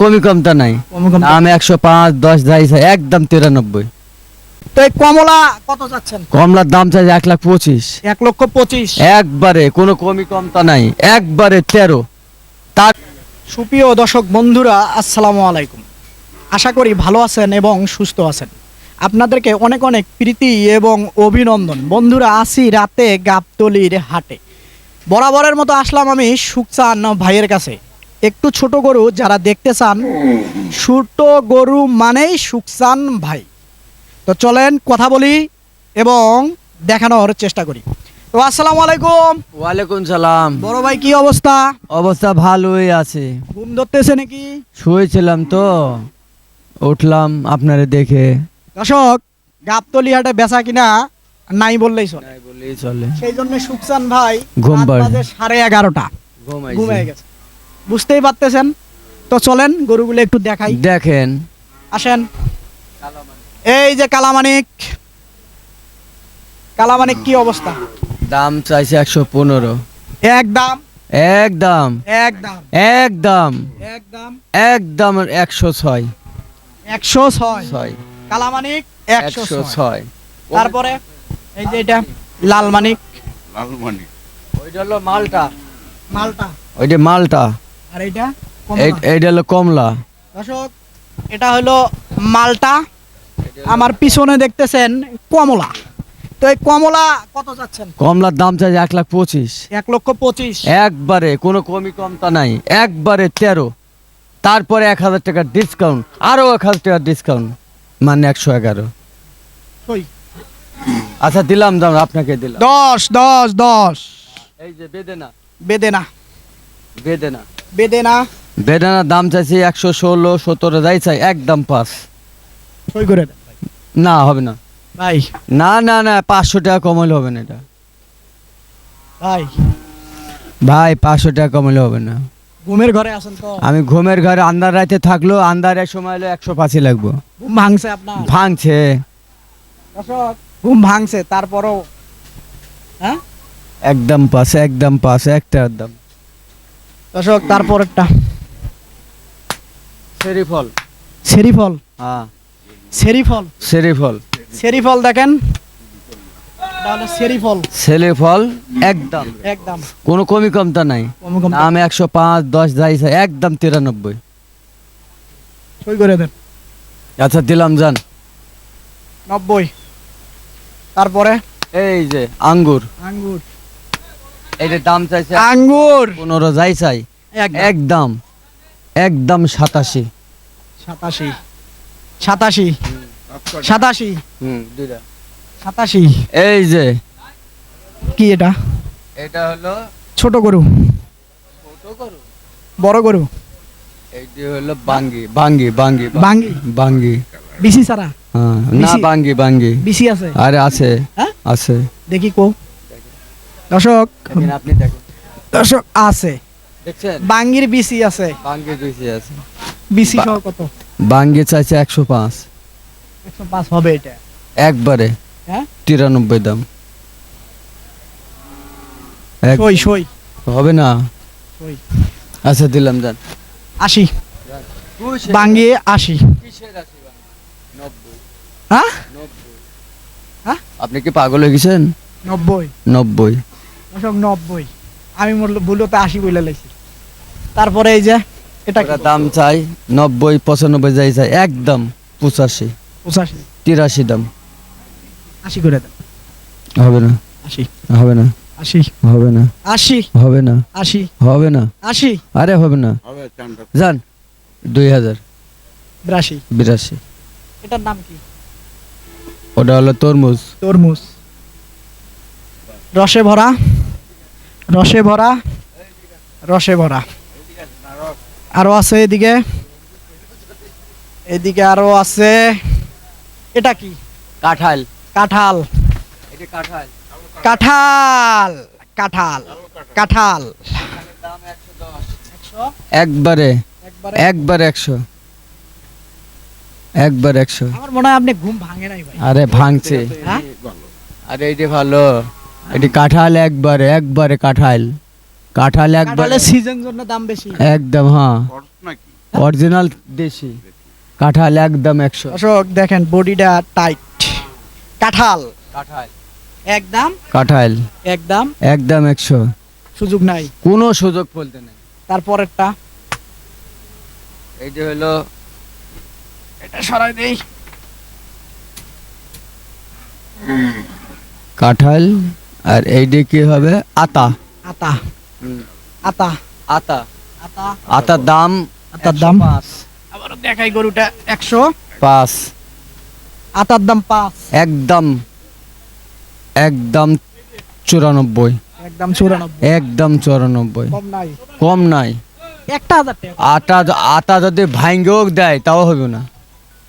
কমি কমতা নাই। দাম একশো পাঁচ দশ যাইছে একদম তিরানব্বই। তো এই কমলা কত যাচ্ছেন কমলার দাম চাইছে এক লাখ পঁচিশ। এক লক্ষ পঁচিশ। একবারে কোনো কমি কমতা নাই একবারে তেরো। তার সুপ্রিয় দর্শক বন্ধুরা আসসালামু আলাইকুম। আশা করি ভালো আছেন এবং সুস্থ আছেন। আপনাদেরকে অনেক অনেক প্রীতি এবং অভিনন্দন। বন্ধুরা আসি রাতে গাবতলির হাটে। বরাবরের মতো আসলাম আমি সুকচান ভাইয়ের কাছে। একটু ছোট গরু যারা দেখতে চান ছোট গরু মানেই সুকচান ভাই। তো চলেন কথা বলি এবং দেখানোর চেষ্টা করি। তো আসসালামু আলাইকুম। ওয়ালাইকুম সালাম। বড় ভাই কি অবস্থা? অবস্থা ভালোই আছে। ঘুম ধরতেছে নাকি? শুয়েছিলাম তো। উঠলাম আপনারে দেখে। দর্শক গাবতলি হাটে বেচা কিনা নাই বললেই চলে। নাই বললেই চলে। সেই জন্য সুকসান ভাই ঘুম বাজে। সাড়ে এগারোটা। ঘুমিয়ে গেছে। বুঝতেই পারতেছেন? তো চলেন গরুগুলো একটু দেখাই। দেখেন। আসেন। এই যে কালামানিক। কালামানিক কি অবস্থা? দাম চাইছে একশো পনেরো। একদম একদম একদম একদম একদম একদম একশো ছয়। একশো ছয়? ছয়। কালামানিক একশো ছয়। তারপরে এই যে এটা লালমানিক। লালমানি ওইটা হলো মালটা। মালটা। ওইটা মালটা। আর কমলা। এইটা হলো কমলা। দর্শক এটা হলো মালটা। আমার পিছনে দেখতেছেন কমলা। তো এই কমলা কত যাচ্ছেন কমলার দাম চাইছে এক লাখ পঁচিশ। এক লক্ষ পঁচিশ। একবারে কোনো কমি কমতা নাই। একবারে তেরো। তারপরে এক হাজার টাকার ডিসকাউন্ট আরও এক হাজার টাকার ডিসকাউন্ট মানে একশো এগারো। আচ্ছা দিলাম দাম আপনাকে দিলাম। দশ দশ দশ। এই যে বেদেনা। বেদেনা। বেদেনা। বেদেনা। বেদানার দাম চাইছি একশো ষোলো সতেরো যাই চাই একদম পাঁচ সই করে দেন। না হবে না। ভাই। না না না পাঁচশো টাকা কমালে হবে না এটা। ভাই। ভাই পাঁচশো টাকা কমালে হবে না। ঘুমের ঘরে আছেন তো? আমি ঘুমের ঘরে আন্দার রাতে থাকল আন্দারের সময় হলে একশো পাঁচই লাগবো। ঘুম ভাঙছে আপনার? ভাঙছে। দর্শক ঘুম ভাঙছে তারপরও হ্যাঁ? একদম পাস একদম পাস একটা একদম দর্শক হ্যাঁ। দেখেন। একদম। একদম। কোনো কমি কমতা নাই কম একশো পাঁচ দশ যাইছে একদম তিরানব্বই। সই করে দেন। আচ্ছা দিলাম যান। নব্বই। তারপরে? এই যে আঙ্গুর। আঙ্গুর। এইটার দাম চাইছে আঙ্গুর। পনেরো যাই চাই। একদম। একদম সাতাশি। সাতাশি। সাতাশি। সাতাশি। হুম দুইটা। সাতাশি। এই যে। কি এটা? এটা হলো ছোট গরু। বড় গরু। এই যে হলো বাঙ্গি বাঙ্গি বাঙ্গি বাঙ্গি। বাঙ্গি? বিসি সারা হ্যাঁ না? বাঙ্গি বাঙ্গি। বিসি আছে? আরে আছে। হ্যাঁ? আছে। দেখি কো। দর্শক আপনি দেখেন। দর্শক আছে। দেখছেন? বাঙ্গির বিসি আছে। বাঙ্গি বেশি আছে। বিসি সহ কত? বাঙ্গি চাইছে একশো পাঁচ। একশো পাঁচ হবে এটা। একবারে। হ্যাঁ? তিরানব্বই দাম। সই সই। হবে না। আচ্ছা দিলাম যান আশি। বাঙ্গি আশি। হ্যাঁ? হ্যাঁ? আপনি কি পাগল হয়ে গেছেন? নব্বই। নব্বই। দর্শক নব্বই। আমি মূল- মূলত আশি বলে লাইছি। তারপরে এই যে এটা দাম চাই নব্বই পঁচানব্বই যাই চাই একদম পঁচাশি। পঁচাশি। তিরাশি দাম। আশি করে দেন হবে না। আশি। হবে না। আশি। হবে না। আশি। হবে না। আশি। হবে না। আশি। আরে হবে না। যান দুই হাজার। বিরাশি। বিরাশি। এটার নাম কি? ওটা হলো তরমুজ। তরমুজ। রসে ভরা। রসে ভরা রসে ভরা। আরও আছে এদিকে? এদিকে আরও আছে এটা কি? কাঁঠাল। কাঁঠাল। কাঁঠাল। কাঁঠাল কাঁঠাল কাঁঠাল। একবারে একবারে? একবার একশো। একবার একশো। আমার মনে হয় আপনি ঘুম ভাঙে নাই ভাই। আরে ভাঙছে। হ্যাঁ? আরে এটি ভালো। এটি কাঁঠাল একবারে একবারে কাঁঠাল। কাঁঠাল একবারে কাঁঠালের সিজন জন্য দাম বেশি। একদম হ্যাঁ। অরিজিনাল দেশি। কাঁঠাল একদম একশো। দর্শক দেখেন বডিটা টাইট কাঁঠাল। কাঁঠাল। একদম। কাঁঠাল। একদম। একদম একশো। সুযোগ নাই। কোনো সুযোগ বলতে নেই। তারপরেরটা? এই যে হলো। এটা সরাই দেই। কাঁঠাল। আর এই দিয়ে কি হবে? আতা। আতা। আতা। আতা। আতা। আতার দাম আতার দাম? আবার দেখাই গরুটা একশো। পাঁচ। আতার দাম পাঁচ। একদম একদম চুরানব্বই। একদম চুরানব্বই। একদম চুরানব্বই। কম নাই। কম নাই। একটা হাজার টাকা আটা আটা যদি ভাঙ্গেও দেয় তাও হবে না।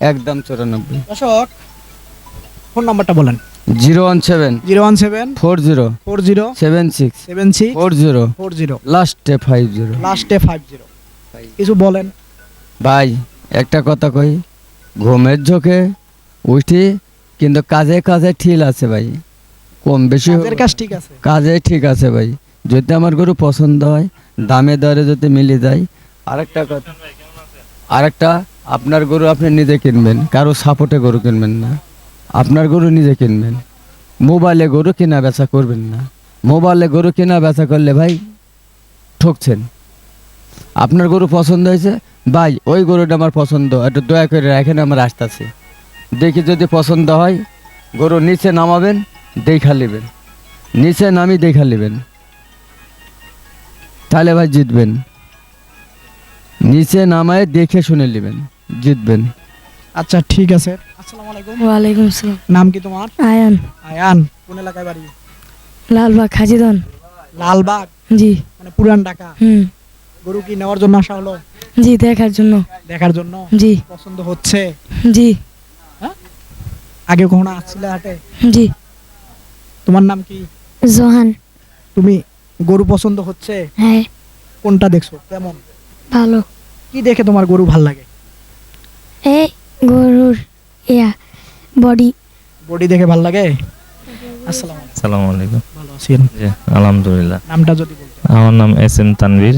একদম চুরানব্বই। দর্শক ফোন নাম্বারটা বলেন। Zero one seven. Zero one seven. Four zero. Four zero. Seven six. Seven six. Four zero. Four zero. লাস্টে ফাইভ জিরো। লাস্টে ফাইভ জিরো। কিছু বলেন। ভাই একটা কথা কই ঘুমের ঝোঁকে উঠি কিন্তু কাজে কাজে ঠিক আছে ভাই। কম বেশি কাজ ঠিক আছে। কাজে ঠিক আছে ভাই। যদি আমার গরু পছন্দ হয় দামে দরে যদি মিলে যায় আরেকটা কথা আরেকটা আপনার গরু আপনি নিজে কিনবেন কারও সাপোর্টে গরু কিনবেন না। আপনার গরু নিজে কিনবেন। মোবাইলে গরু কেনা বেচা করবেন না। মোবাইলে গরু কেনা বেচা করলে ভাই ঠকছেন। আপনার গরু পছন্দ হয়েছে? ভাই, ওই গরুটা আমার পছন্দ। একটু দয়া করে রাখেন, আমার আসতেছে। দেখি যদি পছন্দ হয়, গরু নিচে নামাবেন, দেখা নেবেন। নিচে নামি দেখা নেবেন। তাহলে ভাই জিতবেন। নিচে নামায় দেখে শুনে নেবেন। জিতবেন। আচ্ছা ঠিক আছে। আসসালামু আলাইকুম। ওয়ালাইকুম আসসালাম। নাম কি তোমার? আয়ান। আয়ান কোন এলাকায় বাড়ি? লালবাগ হাজিদন। লালবাগ? জি। মানে পুরান ঢাকা? হুম। গরু কি নেওয়ার জন্য আসা হলো? জি দেখার জন্য। দেখার জন্য? জি। পছন্দ হচ্ছে? জি। আগে কখনো আসছিলে হাটে? জি। তোমার নাম কি? জোহান। তুমি গরু পছন্দ হচ্ছে? হ্যাঁ। কোনটা দেখছ? কেমন? ভালো। কি দেখে তোমার গরু ভালো লাগে? এই গরুর ইয়া বডি। বডি দেখে ভালো লাগে? আসসালামু আলাইকুম। সালাম আলাইকুম। ভালো আছেন? জি আলহামদুলিল্লাহ। নামটা যদি বলতে আমার নাম এস এম তানভীর।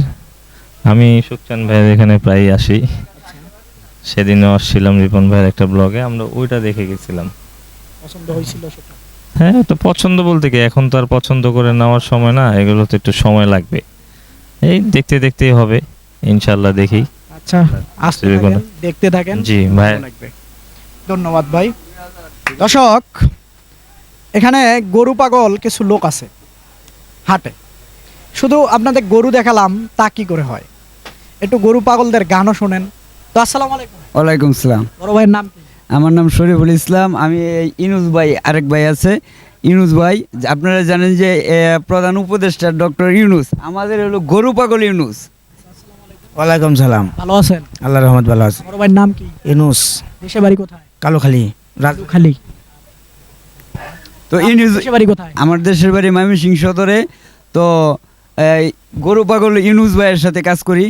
আমি সুখচান ভাইয়ের এখানে প্রায় আসি। সেদিনও আসছিলাম রিপন ভাইয়ের একটা ব্লগে। আমরা ওইটা দেখে গেছিলাম। পছন্দ হয়েছিল হ্যাঁ তো পছন্দ বলতে কি? এখন তো আর পছন্দ করে নেওয়ার সময় না এগুলো তো একটু সময় লাগবে। এই দেখতে দেখতেই হবে। ইনশাল্লাহ দেখি। আচ্ছা আসতে থাকেন দেখতে থাকেন জি ভাই। ধন্যবাদ ভাই। দর্শক এখানে গরু পাগল কিছু লোক আছে হাটে। শুধু আপনাদের গরু দেখালাম তা কি করে হয়? একটু গরু পাগলদের গানও শোনেন। তো আসসালামু আলাইকুম। ওয়ালাইকুম সালাম বড় ভাইয়ের নাম কি? আমার নাম শরীফুল ইসলাম। আমি ইনুস ভাই আরেক ভাই আছে। ভাই আপনারা জানেন যে প্রধান উপদেষ্টা ডক্টর ইউনুস। আমাদের হলো গরু পাগল ইউনুস। ওয়ালাইকুম সালাম। ভালো আছেন? আল্লাহ রহমত ভালো আছে। বড় ভাইয়ের নাম কি? ইনুস দেশে বাড়ি কোথায়? কালোখালী। রাজ তো ইনুস দেশে বাড়ি কোথায়? আমার দেশের বাড়ি ময়মনসিংহ সদরে। তো এই গরু পাগল ইউনুস ভাইয়ের সাথে কাজ করি।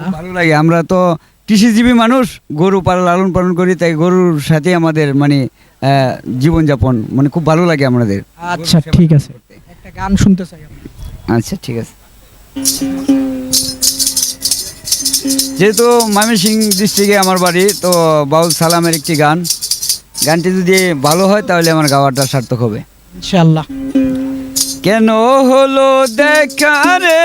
খুব ভালো লাগে। আমরা তো কৃষিজীবী মানুষ গরু পালন লালন পালন করি। তাই গরুর সাথে আমাদের মানে আহ, জীবনযাপন মানে খুব ভালো লাগে আমাদের। আচ্ছা ঠিক আছে। একটা গান শুনতে চাই আচ্ছা ঠিক আছে। যেহেতু ময়মনসিং ডিস্ট্রিক্টে আমার বাড়ি তো বাউল সালামের একটি গান। গানটি যদি ভালো হয় তাহলে আমার গাওয়াটা সার্থক হবে। ইনশাল্লাহ কেন হলো দেখা রে?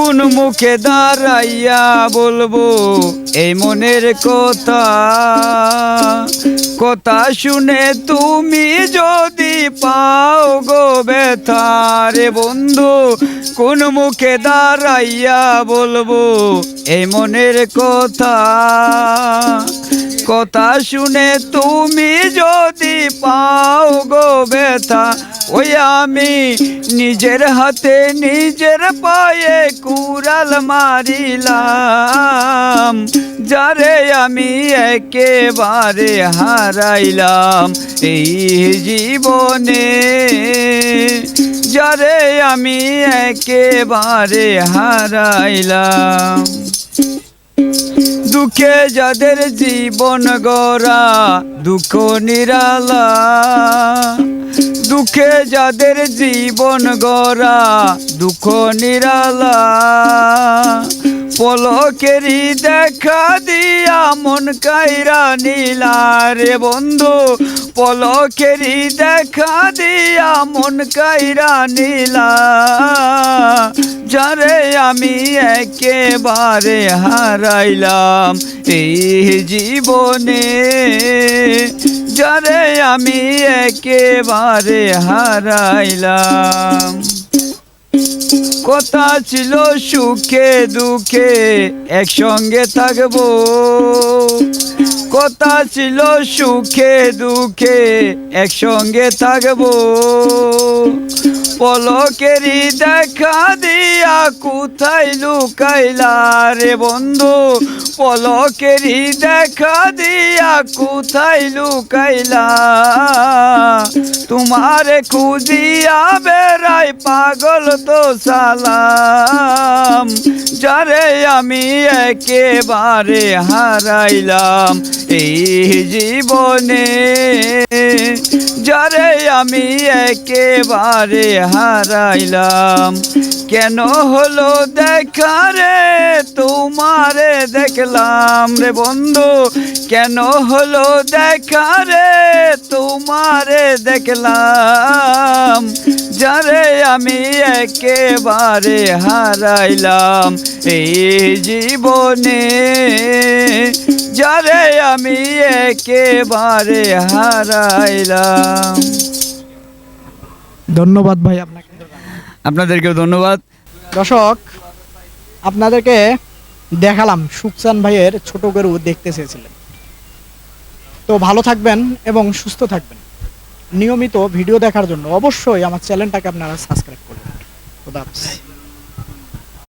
কোন মুখে দাঁড়াইয়া বলব, এই মনের কথা কথা শুনে তুমি যদি পাও গো ব্যথা রে বন্ধু, কোন মুখে দাঁড়াইয়া বলব, এই মনের কথা কথা শুনে তুমি যদি পাও গো ব্যথা, ওই আমি নিজের হাতে নিজের পায়ে কুড়াল মারিলাম, যারে আমি একেবারে হারাইলাম এই জীবনে। যারে আমি একেবারে হারাইলাম। দুঃখে যাদের জীবন গড়া দুঃখ নিরালা। দুঃখে যাদের জীবন গড়া দুঃখ নিরালা। পলকেরি দেখা দিয়া মন কাইরা নীলা রে বন্ধু। পলকেরি দেখা দিয়া মন কাইরা নীলা। যারে আমি একেবারে হারাইলাম এই জীবনে। যারে আমি একেবারে হারাইলাম। কথা ছিল সুখে দুঃখে একসঙ্গে থাকব। কথা ছিল সুখে দুঃখে একসঙ্গে থাকব। পলকেরি দেখা দিয়া কোথায় লুকাইলা রে বন্ধু? পলকেরি দেখা দিয়া কোথায় লুকাইলা? তোমারে খুঁজিয়া বেড়াই পাগল তো সালাম, যারে আমি একেবারে হারাইলাম। এই জীবনে যারে আমি একেবারে হারাইলাম কেন হলো দেখা রে? তোমারে দেখলাম রে বন্ধু। কেন হলো দেখা রে? তোমারে দেখলাম। যারে আমি একেবারে হারাইলাম এই জীবনে। যারে আমি একেবারে হারাইলাম। ধন্যবাদ ভাই আপনাকে। আপনাদেরকেও ধন্যবাদ। দর্শক, আপনাদেরকে দেখালাম সুকচান ভাইয়ের ছোট গরু দেখতে চেয়েছিলেন। তো ভালো থাকবেন এবং সুস্থ থাকবেন। নিয়মিত ভিডিও দেখার জন্য অবশ্যই আমার চ্যানেলটাকে আপনারা সাবস্ক্রাইব করবেন। খোদা হাফেজ।